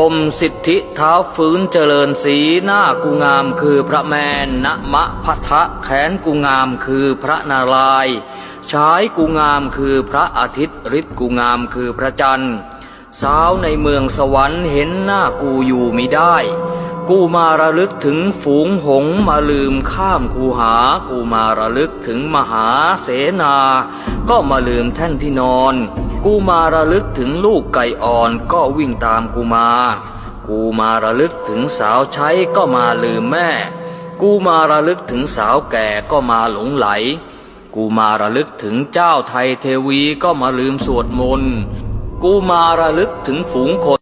อมสิทธิเท้าฟื้นเจริญสีหน้ากูงามคือพระแมนณมะพัทะแขนกูงามคือพระนารายณ์ชายกูงามคือพระอาทิตย์ฤทธิ์กูงามคือพระจันทร์สาวในเมืองสวรรค์เห็นหน้ากูอยู่มิได้ กูมาระลึกถึงฝูงหงมาลืมข้ามคูหา กูมาระลึกถึงมหาเสนา ก็มาลืมแท่นที่นอน กูมาระลึกถึงลูกไก่อ่อนก็วิ่งตามกูมา กูมาระลึกถึงสาวใช้ก็มาลืมแม่ กูมาระลึกถึงสาวแก่ก็มาหลงไหล กูมาระลึกถึงเจ้าไทยเทวีก็มาลืมสวดมนต์ กูมาระลึกถึงฝูงคน